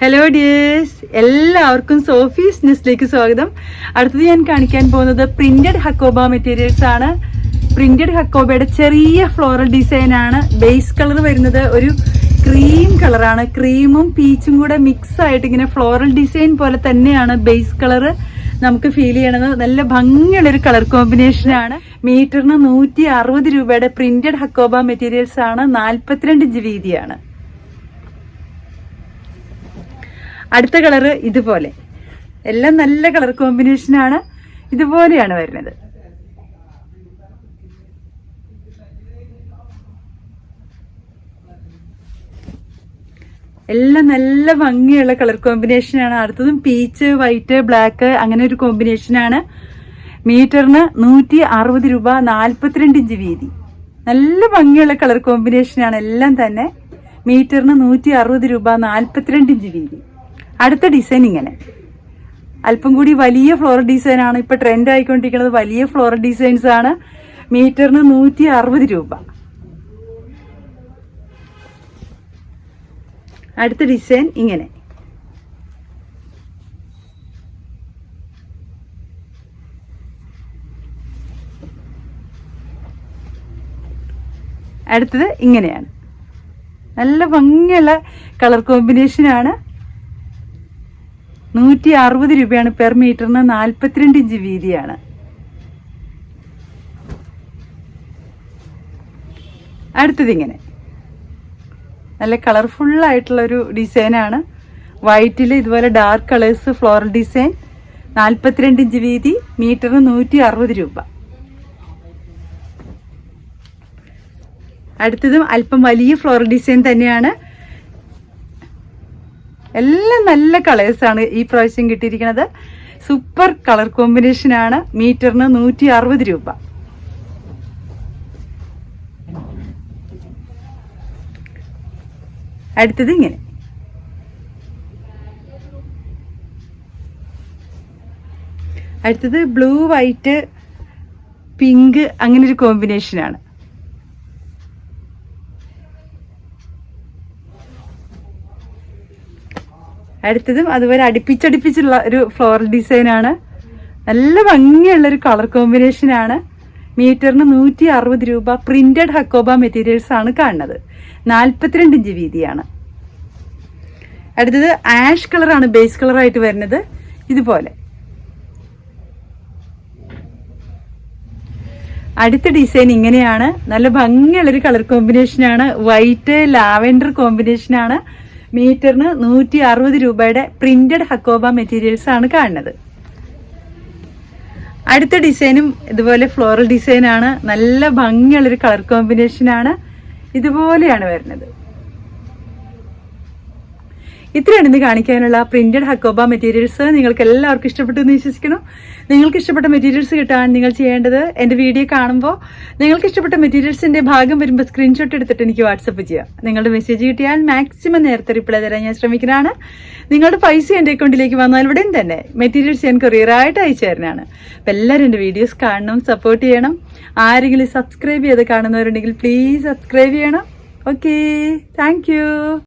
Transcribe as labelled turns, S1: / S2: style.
S1: Hello dears എല്ലാവർക്കും Sophie's ന്യൂസിലേക്ക് സ്വാഗതം. അടുത്തത് ഞാൻ കാണിക്കാൻ പോകുന്നത് പ്രിന്റഡ് ഹക്കോബ മെറ്റീരിയൽസ് ആണ്. പ്രിന്റഡ് ഹക്കോബയുടെ ചെറിയ ഫ്ലോറൽ ഡിസൈൻ ആണ്. ബേസ് കളർ വരുന്നത് ഒരു ക്രീം കളറാണ് ക്രീമും പീച്ചും കൂടെ മിക്സ് ആയിട്ട് ഇങ്ങനെ ഫ്ലോറൽ ഡിസൈൻ പോലെ തന്നെയാണ് ബേസ് കളർ നമുക്ക് ഫീൽ ചെയ്യണത്. നല്ല ഭംഗിയുള്ളൊരു കളർ കോമ്പിനേഷൻ ആണ്. മീറ്ററിന് നൂറ്റി അറുപത് രൂപയുടെ പ്രിന്റഡ് ഹക്കോബ മെറ്റീരിയൽസ് ആണ്. നാൽപ്പത്തിരണ്ട് ഇഞ്ച് വീതിയാണ് അടുത്ത കളറ് ഇതുപോലെ. എല്ലാം നല്ല കളർ കോമ്പിനേഷനാണ് ഇതുപോലെയാണ് വരുന്നത്. എല്ലാം നല്ല ഭംഗിയുള്ള കളർ കോമ്പിനേഷനാണ് അടുത്തതും പീച്ച് വൈറ്റ് ബ്ലാക്ക് അങ്ങനെ ഒരു കോമ്പിനേഷനാണ് മീറ്ററിന് നൂറ്റി അറുപത് രൂപ നാൽപ്പത്തിരണ്ട് ഇഞ്ച് വീതി. നല്ല ഭംഗിയുള്ള കളർ കോമ്പിനേഷനാണ് എല്ലാം തന്നെ. മീറ്ററിന് നൂറ്റി അറുപത് രൂപ നാൽപ്പത്തിരണ്ട് ഇഞ്ച് വീതി. അടുത്ത ഡിസൈൻ ഇങ്ങനെ. അല്പം കൂടി വലിയ ഫ്ലോർ ഡിസൈൻ ആണ്. ഇപ്പൊ ട്രെൻഡ് ആയിക്കൊണ്ടിരിക്കുന്നത് വലിയ ഫ്ലോർ ഡിസൈൻസ് ആണ്. മീറ്ററിന് നൂറ്റി അറുപത് രൂപ. അടുത്ത ഡിസൈൻ ഇങ്ങനെ. അടുത്തത് ഇങ്ങനെയാണ്. നല്ല ഭംഗിയുള്ള കളർ കോമ്പിനേഷനാണ് നൂറ്റി അറുപത് രൂപയാണ് പെർ മീറ്ററിന് നാൽപ്പത്തിരണ്ട് ഇഞ്ച് വീതിയാണ്. അടുത്തത് ഇങ്ങനെ നല്ല കളർഫുൾ ഒരു ഡിസൈനാണ് വൈറ്റിൽ ഇതുപോലെ ഡാർക്ക് കളേഴ്സ് ഫ്ലോറൽ ഡിസൈൻ നാൽപ്പത്തിരണ്ട് ഇഞ്ച് വീതി മീറ്ററിന് നൂറ്റി അറുപത് രൂപ. അടുത്തതും അല്പം വലിയ ഫ്ലോറൽ ഡിസൈൻ തന്നെയാണ്. എല്ലാം നല്ല കളേഴ്സാണ് ഈ പ്രാവശ്യം കിട്ടിയിരിക്കുന്നത്. സൂപ്പർ കളർ കോമ്പിനേഷൻ ആണ് മീറ്ററിന് നൂറ്റി അറുപത് രൂപ. അടുത്തത് ഇങ്ങനെ. അടുത്തത് ബ്ലൂ വൈറ്റ് പിങ്ക് അങ്ങനെ ഒരു കോമ്പിനേഷനാണ് അടുത്തതും അതുപോലെ അടുപ്പിച്ചടുപ്പിച്ചുള്ള ഒരു ഫ്ലോറൽ ഡിസൈനാണ് നല്ല ഭംഗിയുള്ള ഒരു കളർ കോമ്പിനേഷൻ ആണ്. മീറ്ററിന് നൂറ്റി അറുപത് രൂപ പ്രിന്റഡ് ഹക്കോബ മെറ്റീരിയൽസ് ആണ് കാണുന്നത്. നാൽപ്പത്തിരണ്ട് ഇഞ്ച് വീതിയാണ്. അടുത്തത് ആഷ് കളറാണ് ബേസ് കളറായിട്ട് വരുന്നത്. ഇതുപോലെ. അടുത്ത ഡിസൈൻ ഇങ്ങനെയാണ്. നല്ല ഭംഗിയുള്ളൊരു കളർ കോമ്പിനേഷനാണ് വൈറ്റ് ലാവൻഡർ കോമ്പിനേഷനാണ് മീറ്ററിന് നൂറ്റി അറുപത് രൂപയുടെ പ്രിന്റഡ് ഹക്കോബ മെറ്റീരിയൽസ് ആണ് കാണുന്നത്. അടുത്ത ഡിസൈനും ഇതുപോലെ ഫ്ലോറൽ ഡിസൈനാണ്. നല്ല ഭംഗിയുള്ളൊരു കളർ കോമ്പിനേഷനാണ് ഇതുപോലെയാണ് വരുന്നത്. ഇത്രയാണ് ഇന്ന് കാണിക്കാനുള്ള പ്രിന്റഡ് ഹക്കോബ മെറ്റീരിയൽസ് നിങ്ങൾക്ക് എല്ലാവർക്കും ഇഷ്ടപ്പെട്ടു എന്ന് വിശ്വസിക്കണം നിങ്ങൾക്ക് ഇഷ്ടപ്പെട്ട മെറ്റീരിയൽസ് കിട്ടാൻ നിങ്ങൾ ചെയ്യേണ്ടത് എന്റെ വീഡിയോ കാണുമ്പോൾ നിങ്ങൾക്ക് ഇഷ്ടപ്പെട്ട മെറ്റീരിയൽസിന്റെ ഭാഗം വരുമ്പോൾ സ്ക്രീൻഷോട്ട് എടുത്തിട്ട് എനിക്ക് വാട്സപ്പ് ചെയ്യാം. നിങ്ങളുടെ മെസ്സേജ് കിട്ടിയാൽ മാക്സിമം നേരത്തെ റിപ്ലൈ തരാൻ ഞാൻ ശ്രമിക്കുന്നതാണ്. നിങ്ങളുടെ പൈസ എന്റെ അക്കൗണ്ടിലേക്ക് വന്നാൽ ഉടൻ തന്നെ മെറ്റീരിയൽസ് ഞാൻ കൊറിയറായിട്ട് അയച്ചു തരുന്നതാണ്. അപ്പം എല്ലാവരും എന്റെ വീഡിയോസ് കാണണം സപ്പോർട്ട് ചെയ്യണം. ആരെങ്കിലും സബ്സ്ക്രൈബ് ചെയ്ത് കാണുന്നവരുണ്ടെങ്കിൽ പ്ലീസ് സബ്സ്ക്രൈബ് ചെയ്യണം. Okay thank